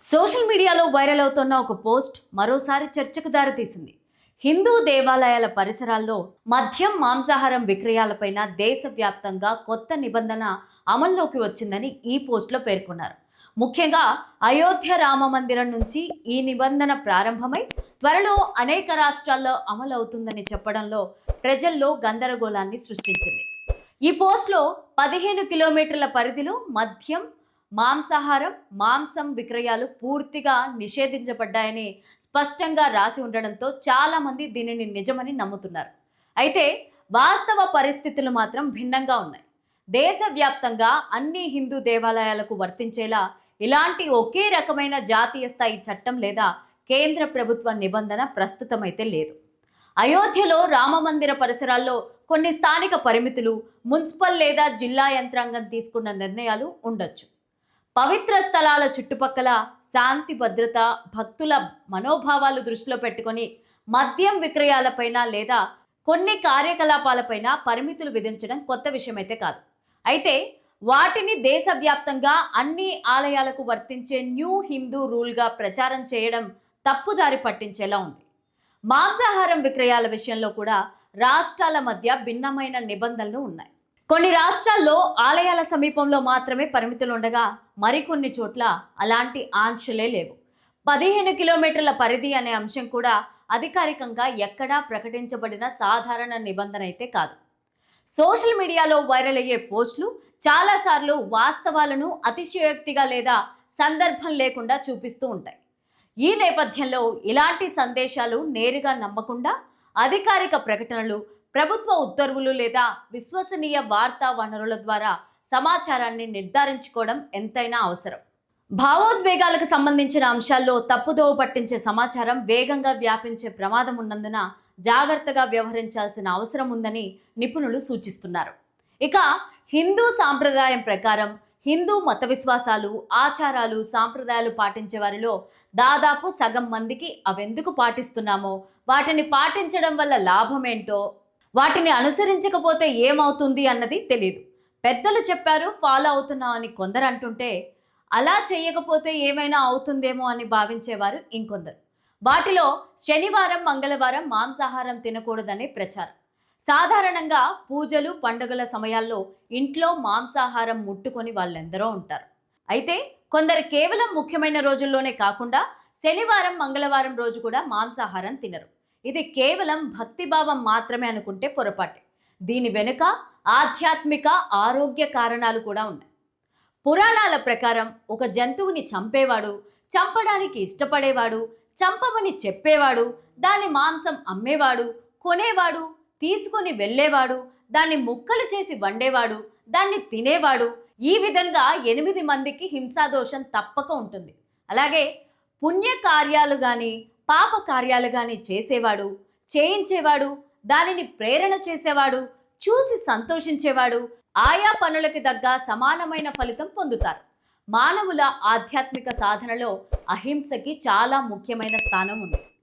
Social మీడియాలో viral అవుతున్న ఒక పోస్ట్ మరోసారి చర్చకు దారితీసింది. హిందూ దేవాలయాల పరిసరాల్లో మద్యం మాంసాహారం విక్రయాలపైన దేశవ్యాప్తంగా కొత్త నిబంధన అమల్లోకి వచ్చిందని ఈ పోస్ట్లో పేర్కొన్నారు. ముఖ్యంగా అయోధ్య రామ మందిరం నుంచి ఈ నిబంధన ప్రారంభమై త్వరలో అనేక రాష్ట్రాల్లో అమలు అవుతుందని చెప్పడంలో ప్రజల్లో గందరగోళాన్ని సృష్టించింది. ఈ పోస్ట్లో పదిహేను కిలోమీటర్ల పరిధిలో మద్యం మాంసాహారం మాంసం విక్రయాలు పూర్తిగా నిషేధించబడ్డాయని స్పష్టంగా రాసి ఉండడంతో చాలామంది దీనిని నిజమని నమ్ముతున్నారు. అయితే వాస్తవ పరిస్థితులు మాత్రం భిన్నంగా ఉన్నాయి. దేశవ్యాప్తంగా అన్ని హిందూ దేవాలయాలకు వర్తించేలా ఇలాంటి ఒకే రకమైన జాతీయ స్థాయి చట్టం లేదా కేంద్ర ప్రభుత్వ నిబంధన ప్రస్తుతమైతే లేదు. అయోధ్యలో రామమందిర పరిసరాల్లో కొన్ని స్థానిక పరిమితులు మున్సిపల్ లేదా జిల్లా యంత్రాంగం తీసుకున్న నిర్ణయాలు ఉండొచ్చు. పవిత్ర స్థలాల చుట్టుపక్కల శాంతి భద్రత భక్తుల మనోభావాలు దృష్టిలో పెట్టుకొని మద్యం విక్రయాలపైన లేదా కొన్ని కార్యకలాపాలపైన పరిమితులు విధించడం కొత్త విషయమైతే కాదు. అయితే వాటిని దేశవ్యాప్తంగా అన్ని ఆలయాలకు వర్తించే న్యూ హిందూ రూల్గా ప్రచారం చేయడం తప్పుదారి పట్టించేలా ఉంది. మాంసాహారం విక్రయాల విషయంలో కూడా రాష్ట్రాల మధ్య భిన్నమైన నిబంధనలు ఉన్నాయి. కొన్ని రాష్ట్రాల్లో ఆలయాల సమీపంలో మాత్రమే పరిమితులు ఉండగా మరికొన్ని చోట్ల అలాంటి ఆంక్షలే లేవు. పదిహేను కిలోమీటర్ల పరిధి అనే అంశం కూడా అధికారికంగా ఎక్కడా ప్రకటించబడిన సాధారణ నిబంధన అయితే కాదు. సోషల్ మీడియాలో వైరల్ అయ్యే పోస్టులు చాలాసార్లు వాస్తవాలను అతిశయోక్తిగా లేదా సందర్భం లేకుండా చూపిస్తూ ఉంటాయి. ఈ నేపథ్యంలో ఇలాంటి సందేశాలు నేరుగా నమ్మకుండా అధికారిక ప్రకటనలు ప్రభుత్వ ఉత్తర్వులు లేదా విశ్వసనీయ వార్తా వనరుల ద్వారా సమాచారాన్ని నిర్ధారించుకోవడం ఎంతైనా అవసరం. భావోద్వేగాలకు సంబంధించిన అంశాల్లో తప్పుదోవ పట్టించే సమాచారం వేగంగా వ్యాపించే ప్రమాదం ఉన్నందున జాగ్రత్తగా వ్యవహరించాల్సిన అవసరం ఉందని నిపుణులు సూచిస్తున్నారు. ఇక హిందూ సాంప్రదాయం ప్రకారం హిందూ మత విశ్వాసాలు ఆచారాలు సాంప్రదాయాలు పాటించే వారిలో దాదాపు సగం మందికి అవెందుకు పాటిస్తున్నామో వాటిని పాటించడం వల్ల లాభమేంటో వాటిని అనుసరించకపోతే ఏమవుతుంది అన్నది తెలియదు పెద్దలు చెప్పారు ఫాలో అవుతున్నాం అని కొందరు అంటుంటే అలా చేయకపోతే ఏమైనా అవుతుందేమో అని భావించేవారు ఇంకొందరు. వాటిలో శనివారం మంగళవారం మాంసాహారం తినకూడదనే ప్రచారం. సాధారణంగా పూజలు పండుగల సమయాల్లో ఇంట్లో మాంసాహారం ముట్టుకొని వాళ్ళెందరో ఉంటారు. అయితే కొందరు కేవలం ముఖ్యమైన రోజుల్లోనే కాకుండా శనివారం మంగళవారం రోజు కూడా మాంసాహారం తినరు. ఇది కేవలం భక్తిభావం మాత్రమే అనుకుంటే పొరపాటే. దీని వెనుక ఆధ్యాత్మిక ఆరోగ్య కారణాలు కూడా ఉన్నాయి. పురాణాల ప్రకారం ఒక జంతువుని చంపేవాడు చంపడానికి ఇష్టపడేవాడు చంపమని చెప్పేవాడు దాని మాంసం అమ్మేవాడు కొనేవాడు తీసుకొని వెళ్ళేవాడు దాన్ని ముక్కలు చేసి వండేవాడు దాన్ని తినేవాడు. ఈ విధంగా ఎనిమిది మందికి హింసాదోషం తప్పక ఉంటుంది. అలాగే పుణ్యకార్యాలు కానీ పాప కార్యాలు కానీ చేసేవాడు చేయించేవాడు దానిని ప్రేరణ చేసేవాడు చూసి సంతోషించేవాడు ఆయా పనులకి తగ్గ సమానమైన ఫలితం పొందుతారు. మానవుల ఆధ్యాత్మిక సాధనలో అహింసకి చాలా ముఖ్యమైన స్థానం ఉంది.